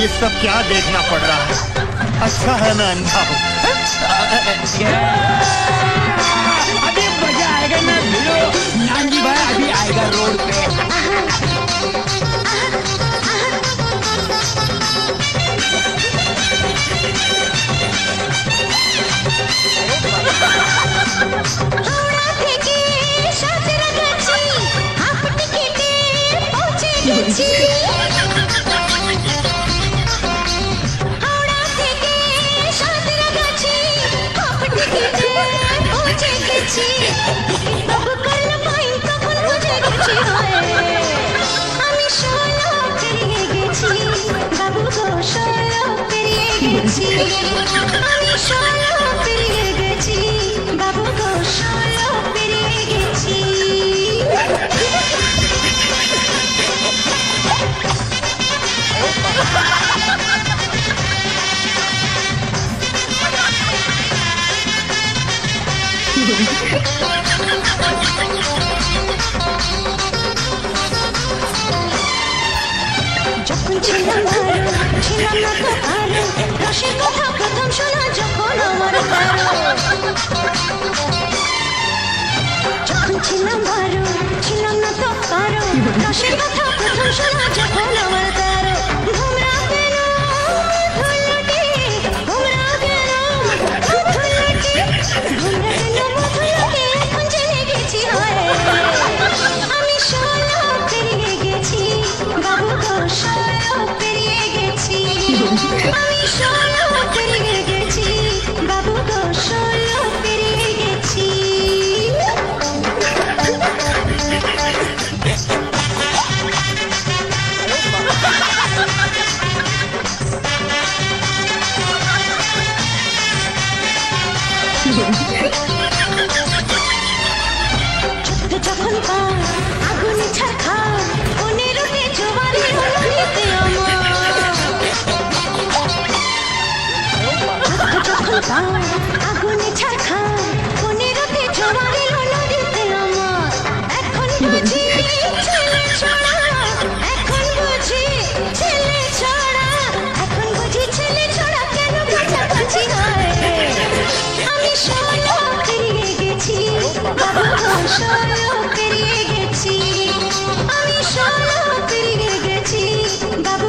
ये सब क्या देखना पड़ रहा है? अच्छा है मैं अंधा हूँ। अभी मज़ा आएगा ना भिड़ो नानजी भाई अभी आएगा रोड पे। Yeah. গেছি। আমি ষোলো পেরিয়ে গেছি। আমি ষোলো যখন ছিলাম ভালো ছিলাম না তো ভালো রসের কথা প্রথম শোনা, যখন আমার যখন ছিলাম ভালো ছিলাম না তো কথা প্রথম শোনা, যখন আমার Mami, yo no me পা আগুনে ছাড়খা পনেরোতে জোয়ারে এখন ছেলে ছড়া এখন বুঝি ছেলে ছড়া আমি ষোলো পেরিয়ে গেছি। বাবু পেরিয়ে গেছি। আমি পেরিয়ে গেছি। বাবু